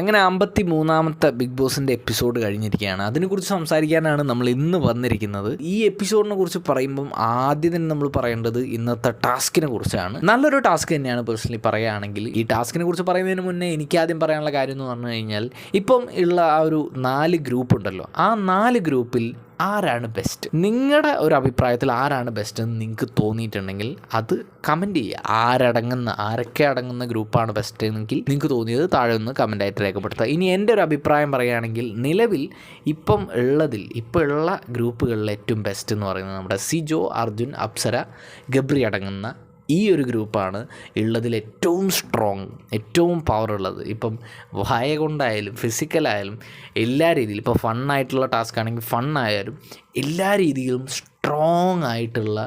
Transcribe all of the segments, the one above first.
അങ്ങനെ അമ്പത്തി മൂന്നാമത്തെ ബിഗ് ബോസിന്റെ എപ്പിസോഡ് കഴിഞ്ഞിരിക്കുകയാണ്. അതിനെക്കുറിച്ച് സംസാരിക്കാനാണ് നമ്മൾ ഇന്ന് വന്നിരിക്കുന്നത്. ഈ എപ്പിസോഡിനെ കുറിച്ച് പറയുമ്പം ആദ്യം തന്നെ നമ്മൾ പറയേണ്ടത് ഇന്നത്തെ ടാസ്കിനെ കുറിച്ചാണ്. നല്ലൊരു ടാസ്ക് തന്നെയാണ് പേഴ്സണലി പറയുകയാണെങ്കിൽ. ഈ ടാസ്കിനെ കുറിച്ച് പറയുന്നതിന് മുന്നേ എനിക്ക് ആദ്യം പറയാനുള്ള കാര്യം എന്ന് പറഞ്ഞു കഴിഞ്ഞാൽ ഇപ്പം ഉള്ള ആ ഒരു നാല് ഗ്രൂപ്പ് ഉണ്ടല്ലോ. ആ നാല് ഗ്രൂപ്പിൽ ആരാണ് ബെസ്റ്റ് നിങ്ങളുടെ ഒരു അഭിപ്രായത്തിൽ ആരാണ് ബെസ്റ്റ് എന്ന് നിങ്ങൾക്ക് തോന്നിയിട്ടുണ്ടെങ്കിൽ അത് കമന്റ് ചെയ്യുക. ആരടങ്ങുന്ന ആരൊക്കെ അടങ്ങുന്ന ഗ്രൂപ്പാണ് ബെസ്റ്റ് എന്നെങ്കിൽ നിങ്ങൾക്ക് തോന്നിയത് താഴെ ഒന്ന് കമന്റായിട്ട് രേഖപ്പെടുത്തുക. ഇനി എന്റെ ഒരു അഭിപ്രായം പറയുകയാണെങ്കിൽ നിലവിൽ ഇപ്പം ഉള്ളതിൽ ഇപ്പോൾ ഉള്ള ഗ്രൂപ്പുകളിൽ ഏറ്റവും ബെസ്റ്റ് എന്ന് പറയുന്നത് നമ്മുടെ സിജോ അർജുൻ അപ്സര ഗബ്രി അടങ്ങുന്ന ഈ ഒരു ഗ്രൂപ്പാണ് ഉള്ളതിൽ ഏറ്റവും സ്ട്രോങ് ഏറ്റവും പവർ ഉള്ളത്. ഇപ്പം വായ കൊണ്ടായാലും ഫിസിക്കലായാലും എല്ലാ രീതിയിലും ഇപ്പോൾ ഫണ്ണായിട്ടുള്ള ടാസ്ക് ആണെങ്കിൽ ഫണ്ണായാലും എല്ലാ രീതിയിലും സ്ട്രോങ് ആയിട്ടുള്ള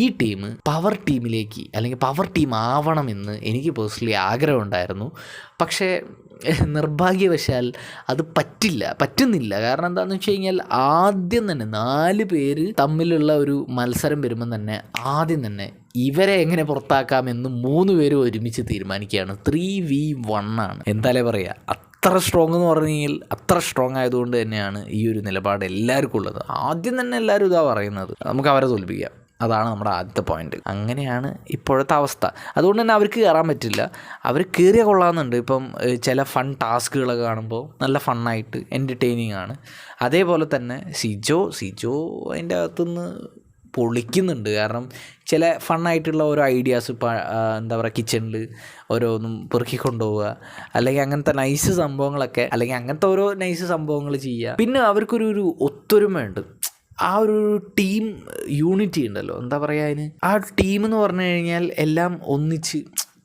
ഈ ടീം പവർ ടീമിലേക്ക് അല്ലെങ്കിൽ പവർ ടീം ആവണമെന്ന് എനിക്ക് പേഴ്സണലി ആഗ്രഹമുണ്ടായിരുന്നു. പക്ഷേ നിർഭാഗ്യവശാൽ അത് പറ്റില്ല പറ്റുന്നില്ല. കാരണം എന്താണെന്ന് വെച്ച് കഴിഞ്ഞാൽ ആദ്യം തന്നെ നാല് പേര് തമ്മിലുള്ള ഒരു മത്സരം വരുമ്പം തന്നെ ആദ്യം തന്നെ ഇവരെ എങ്ങനെ പുറത്താക്കാമെന്ന് മൂന്ന് പേരും ഒരുമിച്ച് തീരുമാനിക്കുകയാണ്. ത്രീ വി വൺ ആണ്. എന്തായാലേ പറയുക അത്ര സ്ട്രോങ് എന്ന് പറഞ്ഞു കഴിഞ്ഞാൽ അത്ര സ്ട്രോങ് ആയതുകൊണ്ട് തന്നെയാണ് ഈ ഒരു നിലപാട് എല്ലാവർക്കും ഉള്ളത്. ആദ്യം തന്നെ എല്ലാവരും ഇതാ പറയുന്നത്. നമുക്ക് അവരെ തോൽപ്പിക്കാം. അതാണ് നമ്മുടെ ആദ്യത്തെ പോയിന്റ് അങ്ങനെയാണ് ഇപ്പോഴത്തെ അവസ്ഥ. അതുകൊണ്ട് തന്നെ അവർക്ക് കയറാൻ പറ്റില്ല. അവർ കയറിയ കൊള്ളാമെന്നുണ്ട്. ഇപ്പം ചില ഫൺ ടാസ്കുകളൊക്കെ കാണുമ്പോൾ നല്ല ഫണ്ണായിട്ട് എന്റർടൈനിങ് ആണ്. അതേപോലെ തന്നെ സിജോ സിജോ അതിന്റെ അകത്തുനിന്ന് പൊളിക്കുന്നുണ്ട്. കാരണം ചില ഫണ്ണായിട്ടുള്ള ഓരോ ഐഡിയാസ് ഇപ്പോൾ എന്താ പറയുക കിച്ചണിൽ ഓരോന്നും പെറുക്കി കൊണ്ടുപോവുക. അല്ലെങ്കിൽ അങ്ങനത്തെ നൈസ് സംഭവങ്ങളൊക്കെ അല്ലെങ്കിൽ അങ്ങനത്തെ ഓരോ നൈസ് സംഭവങ്ങൾ ചെയ്യുക. പിന്നെ അവർക്കൊരു ഒരു ഒത്തൊരുമയുണ്ട്. ആ ഒരു ടീം യൂണിറ്റി ഉണ്ടല്ലോ. എന്താ പറയുക അതിന്? ആ ടീം എന്ന് പറഞ്ഞു കഴിഞ്ഞാൽ എല്ലാം ഒന്നിച്ച്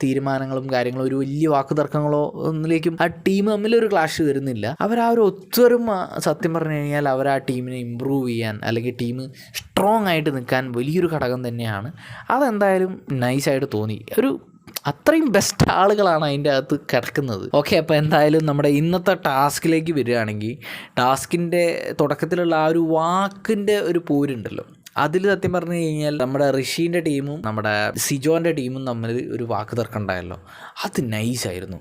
തീരുമാനങ്ങളും കാര്യങ്ങളും ഒരു വലിയ വാക്കുതർക്കങ്ങളോ ഒന്നിലേക്കും ആ ടീം തമ്മിലൊരു ക്ലാഷ് വരുന്നില്ല. അവർ ആ ഒരു ഒത്തൊരുമ സത്യം പറഞ്ഞു കഴിഞ്ഞാൽ അവർ ആ ടീമിനെ ഇമ്പ്രൂവ് ചെയ്യാൻ അല്ലെങ്കിൽ ടീം സ്ട്രോങ് ആയിട്ട് നിൽക്കാൻ വലിയൊരു ഘടകം തന്നെയാണ്. അതെന്തായാലും നൈസായിട്ട് തോന്നി. ഒരു അത്രയും ബെസ്റ്റ് ആളുകളാണ് അതിന്റെ അകത്ത് കിടക്കുന്നത്. ഓക്കെ അപ്പോൾ എന്തായാലും നമ്മുടെ ഇന്നത്തെ ടാസ്കിലേക്ക് വരികയാണെങ്കിൽ ടാസ്കിന്റെ തുടക്കത്തിലുള്ള ആ ഒരു വാക്കിന്റെ ഒരു പോരുണ്ടല്ലോ. അതിൽ സത്യം പറഞ്ഞു കഴിഞ്ഞാൽ നമ്മുടെ ഋഷീന്റെ ടീമും നമ്മുടെ സിജോന്റെ ടീമും തമ്മിൽ ഒരു വാക്ക് തർക്കമുണ്ടായല്ലോ. അത് നൈസായിരുന്നു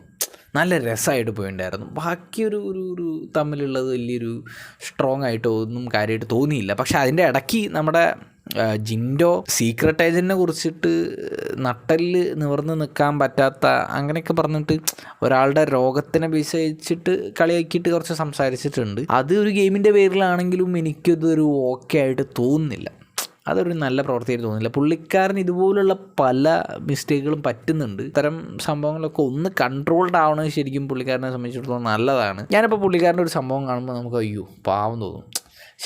നല്ല രസമായിട്ട് പോയിണ്ടായിരുന്നു. ബാക്കി ഒരു ഒരു ഒരു തമ്മിലുള്ളത് വലിയൊരു സ്ട്രോങ് ആയിട്ടോ ഒന്നും കാര്യമായിട്ട് തോന്നിയില്ല. പക്ഷെ അതിന്റെ ഇടയ്ക്ക് നമ്മുടെ ജിൻഡോ സീക്രട്ട് ഏജന്റിനെ കുറിച്ചിട്ട് നട്ടൽ നിവർന്ന് നിൽക്കാൻ പറ്റാത്ത അങ്ങനെയൊക്കെ പറഞ്ഞിട്ട് ഒരാളുടെ രോഗത്തിനെ ബേസ് കളിയാക്കിയിട്ട് കുറച്ച് സംസാരിച്ചിട്ടുണ്ട്. അത് ഒരു ഗെയിമിന്റെ പേരിലാണെങ്കിലും എനിക്കതൊരു ഓക്കെ ആയിട്ട് തോന്നുന്നില്ല. അതൊരു നല്ല പ്രവൃത്തിയായിട്ട് തോന്നുന്നില്ല. പുള്ളിക്കാരൻ ഇതുപോലുള്ള പല മിസ്റ്റേക്കുകളും പറ്റുന്നുണ്ട്. ഇത്തരം സംഭവങ്ങളൊക്കെ ഒന്ന് കൺട്രോൾഡ് ആവണത് ശരിക്കും പുള്ളിക്കാരനെ സംബന്ധിച്ചിടത്തോളം നല്ലതാണ്. ഞാനിപ്പോൾ പുള്ളിക്കാരന്റെ ഒരു സംഭവം കാണുമ്പോൾ നമുക്ക് അയ്യോ പാവം തോന്നും.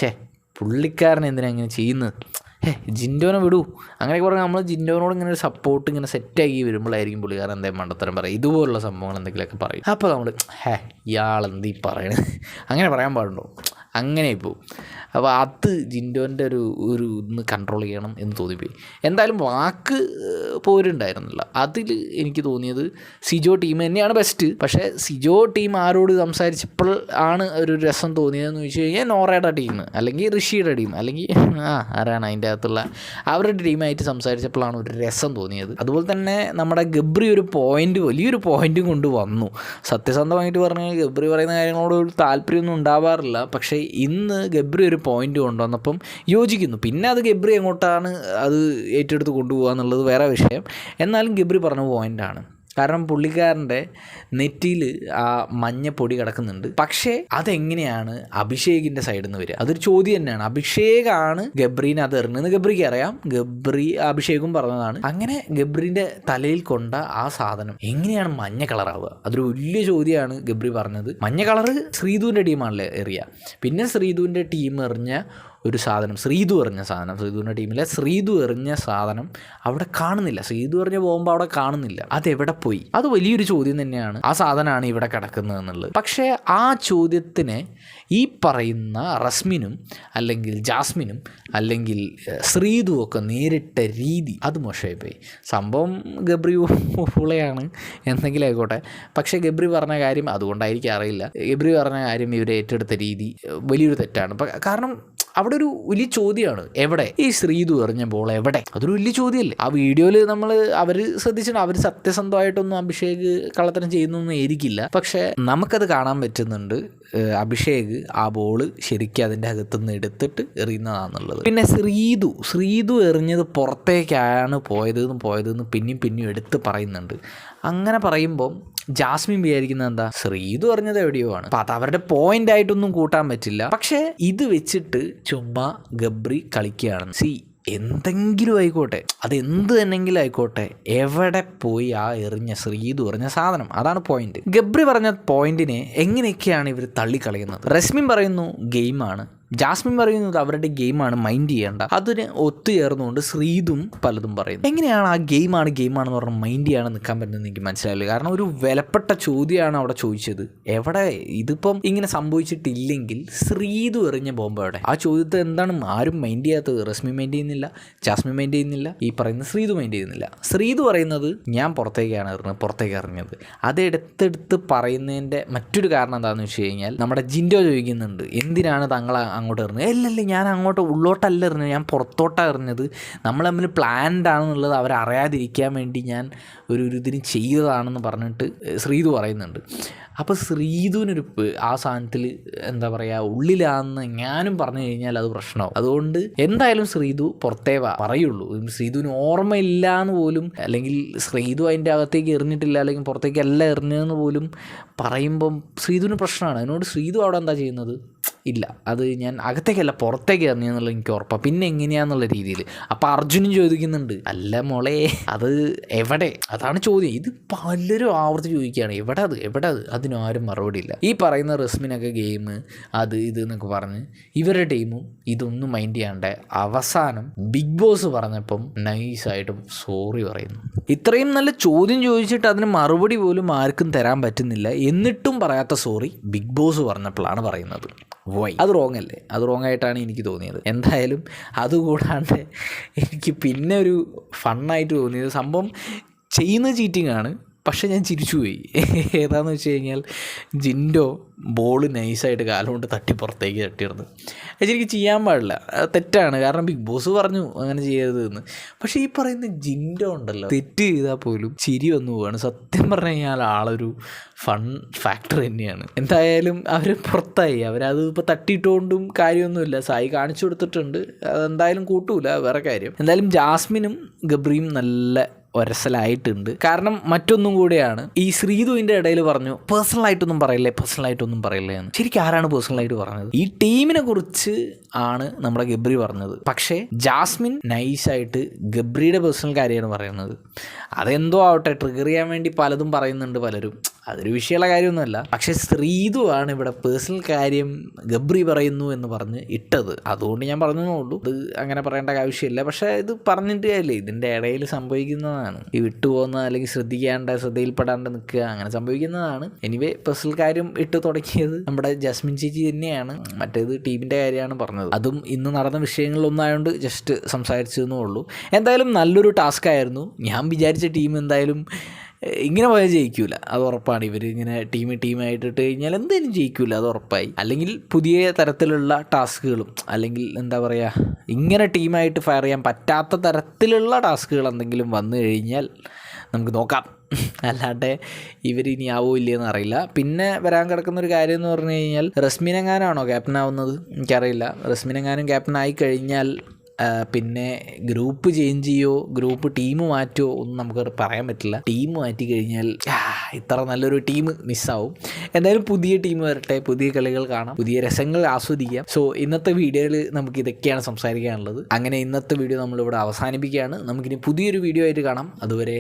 ഷേ പുള്ളിക്കാരൻ എന്തിനാ ഇങ്ങനെ ചെയ്യുന്നത്? ഹേ ജിൻഡോനെ വിടൂ. അങ്ങനെയൊക്കെ പറഞ്ഞാൽ നമ്മൾ ജിൻഡോനോട് ഇങ്ങനെ സപ്പോർട്ട് ഇങ്ങനെ സെറ്റാക്കി വരുമ്പോഴായിരിക്കും പുള്ളിക്കാരൻ എന്തെങ്കിലും മണ്ടത്തരം പറയും ഇതുപോലുള്ള സംഭവങ്ങൾ എന്തെങ്കിലുമൊക്കെ പറയും. അപ്പോൾ നമ്മൾ ഹേ ഇയാളെന്തീ പറയണത് അങ്ങനെ പറയാൻ പാടുണ്ടോ? അങ്ങനെ പോകും അപ്പോൾ അത് ജിൻഡോന്റെ ഒരു ഒരു ഇന്ന് കൺട്രോൾ ചെയ്യണം എന്ന് തോന്നിപ്പോയി. എന്തായാലും വാക്ക് പോരുണ്ടായിരുന്നില്ല. അതിൽ എനിക്ക് തോന്നിയത് സിജോ ടീം തന്നെയാണ് ബെസ്റ്റ് പക്ഷേ സിജോ ടീം ആരോട് സംസാരിച്ചപ്പോൾ ആണ് ഒരു രസം തോന്നിയതെന്ന് ചോദിച്ചു കഴിഞ്ഞാൽ നോറയുടെ ടീം അല്ലെങ്കിൽ ഋഷിയുടെ ടീം അല്ലെങ്കിൽ ആ ആരാണ് അതിന്റെ അകത്തുള്ള അവരുടെ ടീമായിട്ട് സംസാരിച്ചപ്പോഴാണ് ഒരു രസം തോന്നിയത്. അതുപോലെ തന്നെ നമ്മുടെ ഗബ്രി ഒരു പോയിന്റ് വലിയൊരു പോയിന്റും കൊണ്ട് വന്നു. സത്യസന്ധമായിട്ട് പറഞ്ഞാൽ ഗബ്രി പറയുന്ന കാര്യങ്ങളോട് ഒരു താല്പര്യമൊന്നും ഉണ്ടാവാറില്ല. പക്ഷേ ഇന്ന് ഗബ്രി ഒരു പോയിന്റ് കൊണ്ടുവന്നപ്പം യോജിക്കുന്നു. പിന്നെ അത് ഗബ്രി എങ്ങോട്ടാണ് അത് ഏറ്റെടുത്ത് കൊണ്ടുപോകുക എന്നുള്ളത് വേറെ വിഷയം. എന്നാലും ഗബ്രി പറഞ്ഞ പോയിന്റാണ് കാരണം പുള്ളിക്കാരന്റെ നെറ്റിയിൽ ആ മഞ്ഞപ്പൊടി കിടക്കുന്നുണ്ട്. പക്ഷേ അതെങ്ങനെയാണ് അഭിഷേകിന്റെ സൈഡിൽ നിന്ന് വരിക? അതൊരു ചോദ്യം തന്നെയാണ്. അഭിഷേകാണ് ഗബ്രീനെ അത് എറിഞ്ഞത്. ഗബ്രിക്ക് അറിയാം. ഗബ്രി അഭിഷേകും പറഞ്ഞതാണ്. അങ്ങനെ ഗബ്രീന്റെ തലയിൽ കൊണ്ട ആ സാധനം എങ്ങനെയാണ് മഞ്ഞ കളറാവുക അതൊരു വലിയ ചോദ്യമാണ് ഗബ്രി പറഞ്ഞത്. മഞ്ഞ കളറ് ശ്രീധുവിന്റെ ടീമാണല്ലേ എറിയുക. പിന്നെ ശ്രീധുവിന്റെ ടീം എറിഞ്ഞ ഒരു സാധനം ശ്രീതു എറിഞ്ഞ സാധനം ശ്രീതുവിന്റെ ടീമിലെ ശ്രീതു എറിഞ്ഞ സാധനം അവിടെ കാണുന്നില്ല. ശ്രീതു എറിഞ്ഞ ബോംബ് അവിടെ കാണുന്നില്ല. അത് എവിടെ പോയി? അത് വലിയൊരു ചോദ്യം തന്നെയാണ്. ആ സാധനമാണ് ഇവിടെ കിടക്കുന്നത് എന്നുള്ളത്. പക്ഷേ ആ ചോദ്യത്തിന് ഈ പറയുന്ന റസ്മിനും അല്ലെങ്കിൽ ജാസ്മിനും അല്ലെങ്കിൽ ശ്രീതു ഒക്കെ നേരിട്ട രീതി അത് മോശമായി പോയി സംഭവം ഗബ്രി ഫുളയാണ് എന്തെങ്കിലും ആയിക്കോട്ടെ. പക്ഷേ ഗബ്രി പറഞ്ഞ കാര്യം അതുകൊണ്ടായിരിക്കും അറിയില്ല. ഗബ്രി പറഞ്ഞ കാര്യം ഇവർ ഏറ്റെടുത്ത രീതി വലിയൊരു തെറ്റാണ്. കാരണം അവിടെ ഒരു വലിയ ചോദ്യമാണ്. എവിടെ? ഈ ശ്രീതു എറിഞ്ഞ ബോൾ എവിടെ? അതൊരു വലിയ ചോദ്യമല്ലേ? ആ വീഡിയോയിൽ നമ്മൾ അവർ ശ്രദ്ധിച്ചിട്ടുണ്ട്. അവർ സത്യസന്ധമായിട്ടൊന്നും അഭിഷേക് കള്ളത്തരം ചെയ്യുന്നൊന്നും ആയിരിക്കില്ല. പക്ഷേ നമുക്കത് കാണാൻ പറ്റുന്നുണ്ട്. അഭിഷേക് ആ ബോൾ ശരിക്കും അതിന്റെ അകത്തുനിന്ന് എടുത്തിട്ട് എറിയുന്നതാണെന്നുള്ളത് പിന്നെ ശ്രീതു ശ്രീതു എറിഞ്ഞത് പുറത്തേക്കാണ് പോയതെന്ന് പോയതെന്ന് പിന്നെയും പിന്നെയും എടുത്ത് പറയുന്നുണ്ട്. അങ്ങനെ പറയുമ്പോൾ ജാസ്മിൻ വിചാരിക്കുന്നത് എന്താ? ശ്രീതു പറഞ്ഞത് എവിടെയോ ആണ്. അപ്പം അത് അവരുടെ പോയിന്റ് ആയിട്ടൊന്നും കൂട്ടാൻ പറ്റില്ല. പക്ഷേ ഇത് വെച്ചിട്ട് ചുമ്മാ ഗബ്രി കളിക്കുകയാണ്. സി എന്തെങ്കിലും ആയിക്കോട്ടെ. അത് എന്ത് തന്നെങ്കിലും ആയിക്കോട്ടെ. എവിടെ പോയി ആ എറിഞ്ഞ ശ്രീതു എറിഞ്ഞ സാധനം? അതാണ് പോയിന്റ് ഗബ്രി പറഞ്ഞ പോയിന്റിനെ എങ്ങനെയൊക്കെയാണ് ഇവർ തള്ളിക്കളയുന്നത്? റസ്മിൻ പറയുന്നു ഗെയിമാണ്. ജാസ്മിൻ പറയുന്നത് അവരുടെ ഗെയിമാണ് മൈൻഡ് ചെയ്യേണ്ട. അതിന് ഒത്തുചേർന്നുകൊണ്ട് ശ്രീതും പലതും പറയുന്നു. എങ്ങനെയാണ് ആ ഗെയിമാണ് ഗെയിമാണെന്ന് പറഞ്ഞാൽ മൈൻഡ് ചെയ്യാൻ നിൽക്കാൻ പറ്റുന്നത് എനിക്ക് മനസ്സിലായില്ല. കാരണം ഒരു വിലപ്പെട്ട ചോദ്യമാണ് അവിടെ ചോദിച്ചത്. എവിടെ ഇതിപ്പം ഇങ്ങനെ സംഭവിച്ചിട്ടില്ലെങ്കിൽ ശ്രീതു എറിഞ്ഞ ബോംബ് അവിടെ ആ ചോദ്യത്തെ എന്താണ് ആരും മൈൻഡ് ചെയ്യാത്തത്? റസ്മി മൈൻഡ് ചെയ്യുന്നില്ല ജാസ്മിൻ മൈൻഡ് ചെയ്യുന്നില്ല ഈ പറയുന്ന ശ്രീതു മൈൻഡ് ചെയ്യുന്നില്ല. ശ്രീതു പറയുന്നത് ഞാൻ പുറത്തേക്കാണ് എറിഞ്ഞത് പുറത്തേക്ക് എറിഞ്ഞത്. അത് എടുത്തെടുത്ത് പറയുന്നതിന്റെ മറ്റൊരു കാരണം എന്താണെന്ന് വെച്ച് കഴിഞ്ഞാൽ നമ്മുടെ ജിൻഡോ ചോദിക്കുന്നുണ്ട് എന്തിനാണ് തങ്ങൾ അങ്ങോട്ട് എറിഞ്ഞത് ഇല്ലല്ല ഞാൻ അങ്ങോട്ട് ഉള്ളോട്ടല്ല എറിഞ്ഞത് ഞാൻ പുറത്തോട്ടാണ് എറിഞ്ഞത്. നമ്മൾ തമ്മിൽ പ്ലാൻഡ് ആണെന്നുള്ളത് അവരറിയാതിരിക്കാൻ വേണ്ടി ഞാൻ ഒരു ഒരു ഇതിന് ചെയ്തതാണെന്ന് പറഞ്ഞിട്ട് ശ്രീതു പറയുന്നുണ്ട്. അപ്പോൾ ശ്രീതുവിനൊരു ആ സാധനത്തിൽ എന്താ പറയുക ഉള്ളിലാണെന്ന് ഞാനും പറഞ്ഞു കഴിഞ്ഞാൽ അത് പ്രശ്നമാവും. അതുകൊണ്ട് എന്തായാലും ശ്രീതു പുറത്തേ പറയുള്ളൂ. ശ്രീതുവിന് ഓർമ്മയില്ല എന്ന് പോലും അല്ലെങ്കിൽ ശ്രീതു അതിന്റെ അകത്തേക്ക് എറിഞ്ഞിട്ടില്ല അല്ലെങ്കിൽ പുറത്തേക്ക് അല്ല എറിഞ്ഞതെന്ന് പോലും പറയുമ്പം ശ്രീതുവിന് പ്രശ്നമാണ്. അതിനോട് ശ്രീതു അവിടെ എന്താ ചെയ്യുന്നത്? ഇല്ല. അത് ഞാൻ അകത്തേക്കല്ല പുറത്തേക്ക് എറിഞ്ഞെന്നുള്ള എനിക്ക് ഉറപ്പാണ് പിന്നെ എങ്ങനെയാന്നുള്ള രീതിയിൽ. അപ്പോൾ അർജുനും ചോദിക്കുന്നുണ്ട് അല്ല മോളെ അത് എവിടെ? അതാണ് ചോദ്യം. ഇത് പലരും ആവർത്തി ചോദിക്കുകയാണ് എവിടെ അത്? എവിടെ അത്? അതിനും ആരും മറുപടി ഇല്ല. ഈ പറയുന്ന റസ്മിനൊക്കെ ഗെയിം അത് ഇത് എന്നൊക്കെ പറഞ്ഞ് ഇവരുടെ ടീമും ഇതൊന്നും മൈൻഡ് ചെയ്യാണ്ട് അവസാനം ബിഗ് ബോസ് പറഞ്ഞപ്പം നൈസായിട്ടും സോറി പറയുന്നു. ഇത്രയും നല്ല ചോദ്യം ചോദിച്ചിട്ട് അതിന് മറുപടി പോലും ആർക്കും തരാൻ പറ്റുന്നില്ല. എന്നിട്ടും പറയാത്ത സോറി ബിഗ് ബോസ് പറഞ്ഞപ്പോഴാണ് പറയുന്നത്. വൈ അത് റോങ് അല്ലേ? അത് റോങ് ആയിട്ടാണ് എനിക്ക് തോന്നിയത്. എന്തായാലും അതുകൂടാണ്ട് എനിക്ക് പിന്നെ ഒരു ഫണ്ണായിട്ട് തോന്നിയത് സംഭവം ചെയ്യുന്ന ചീറ്റിംഗ് ആണ്. പക്ഷേ ഞാൻ ചിരിച്ചുപോയി. ഏതാന്ന് വെച്ച് കഴിഞ്ഞാൽ ജിൻഡോ ബോൾ നൈസായിട്ട് കാലം കൊണ്ട് തട്ടി പുറത്തേക്ക് തട്ടിയിരുന്നു അത് ശരിക്കും ചെയ്യാൻ പാടില്ല. തെറ്റാണ്. കാരണം ബിഗ് ബോസ് പറഞ്ഞു അങ്ങനെ ചെയ്യരുത് എന്ന് പക്ഷേ ഈ പറയുന്ന ജിൻഡോ ഉണ്ടല്ലോ തെറ്റ് ചെയ്താൽ പോലും ചിരി വന്നു പോവാണ്. സത്യം പറഞ്ഞു കഴിഞ്ഞാൽ ആളൊരു ഫൺ ഫാക്ടർ തന്നെയാണ്. എന്തായാലും അവർ പുറത്തായി. അവരത് ഇപ്പോൾ തട്ടിയിട്ടുകൊണ്ടും കാര്യമൊന്നുമില്ല. സായി കാണിച്ചു കൊടുത്തിട്ടുണ്ട്. അതെന്തായാലും കൂട്ടൂല. വേറെ കാര്യം. എന്തായാലും ജാസ്മിനും ഗബ്രിയും നല്ല ഒരസലായിട്ടുണ്ട്. കാരണം മറ്റൊന്നും കൂടിയാണ് ഈ ശ്രീധുവിന്റെ ഇടയിൽ പറഞ്ഞു പേഴ്സണൽ ആയിട്ടൊന്നും പറയില്ലേ പേഴ്സണൽ ആയിട്ടൊന്നും പറയില്ലേ എന്ന്. ശരിക്കും ആരാണ് പേഴ്സണൽ ആയിട്ട് പറഞ്ഞത്? ഈ ടീമിനെ കുറിച്ച് ആണ് നമ്മുടെ ഗബ്രി പറഞ്ഞത്. പക്ഷേ ജാസ്മിൻ നൈസായിട്ട് ഗബ്രിയുടെ പേഴ്സണൽ കാര്യമാണ് പറയുന്നത്. അതെന്തോ ആവട്ടെ ട്രിഗർ ചെയ്യാൻ വേണ്ടി പലതും പറയുന്നുണ്ട് പലരും. അതൊരു വിഷയമുള്ള കാര്യമൊന്നുമല്ല. പക്ഷേ ശ്രീതുവാണ് ഇവിടെ പേഴ്സണൽ കാര്യം ഗബ്രി പറയുന്നു എന്ന് പറഞ്ഞ് ഇട്ടത്. അതുകൊണ്ട് ഞാൻ പറഞ്ഞതേ ഉള്ളൂ. ഇത് അങ്ങനെ പറയേണ്ട ആവശ്യമില്ല. പക്ഷേ ഇത് പറഞ്ഞിട്ട് കാര്യമില്ല. ഇതിന്റെ ഇടയിൽ സംഭവിക്കുന്നതാണ്. ഈ വിട്ടുപോകുന്ന അല്ലെങ്കിൽ ശ്രദ്ധിക്കാണ്ട് ശ്രദ്ധയിൽപ്പെടാണ്ട് നിൽക്കുക അങ്ങനെ സംഭവിക്കുന്നതാണ്. എനിവേ പേഴ്സണൽ കാര്യം ഇട്ട് തുടങ്ങിയത് നമ്മുടെ ജസ്മിൻ ചേച്ചി തന്നെയാണ്. മറ്റേത് ടീമിന്റെ കാര്യമാണ് പറഞ്ഞത്. അതും ഇന്ന് നടന്ന വിഷയങ്ങളിലൊന്നായതുകൊണ്ട് ജസ്റ്റ് സംസാരിച്ചതെന്നേ ഉള്ളൂ. എന്തായാലും നല്ലൊരു ടാസ്ക് ആയിരുന്നു. ഞാൻ വിചാരിച്ച ടീം എന്തായാലും ഇങ്ങനെ പോയാൽ ജയിക്കൂല. അത് ഉറപ്പാണ്. ഇവർ ഇങ്ങനെ ടീം ടീമായിട്ട് ഇട്ട് കഴിഞ്ഞാൽ എന്തായാലും ജയിക്കൂല. അത് ഉറപ്പായി. അല്ലെങ്കിൽ പുതിയ തരത്തിലുള്ള ടാസ്കുകളും അല്ലെങ്കിൽ എന്താ പറയുക ഇങ്ങനെ ടീമായിട്ട് ഫയർ ചെയ്യാൻ പറ്റാത്ത തരത്തിലുള്ള ടാസ്കുകൾ എന്തെങ്കിലും വന്നു കഴിഞ്ഞാൽ നമുക്ക് നോക്കാം. അല്ലാണ്ട് ഇവർ ഇനി ആവോ ഇല്ലയെന്ന് അറിയില്ല. പിന്നെ വരാൻ കിടക്കുന്ന ഒരു കാര്യം എന്ന് പറഞ്ഞു കഴിഞ്ഞാൽ റസ്മിനെങ്ങാനാണോ ക്യാപ്റ്റൻ ആവുന്നത്? എനിക്കറിയില്ല. റസ്മിനെങ്ങാനും ക്യാപ്റ്റൻ ആയി കഴിഞ്ഞാൽ പിന്നെ ഗ്രൂപ്പ് ചേഞ്ച് ചെയ്യോ ഗ്രൂപ്പ് ടീം മാറ്റുമോ ഒന്നും നമുക്ക് പറയാൻ പറ്റില്ല. ടീം മാറ്റി കഴിഞ്ഞാൽ ഇത്ര നല്ലൊരു ടീം മിസ്സാവും. എന്തായാലും പുതിയ ടീം വരട്ടെ പുതിയ കളികൾ കാണാം പുതിയ രസങ്ങൾ ആസ്വദിക്കാം. സോ ഇന്നത്തെ വീഡിയോയിൽ നമുക്ക് ഇതൊക്കെയാണ് സംസാരിക്കാനുള്ളത്. അങ്ങനെ ഇന്നത്തെ വീഡിയോ നമ്മളിവിടെ അവസാനിപ്പിക്കുകയാണ്. നമുക്കിനി പുതിയൊരു വീഡിയോ ആയിട്ട് കാണാം. അതുവരെ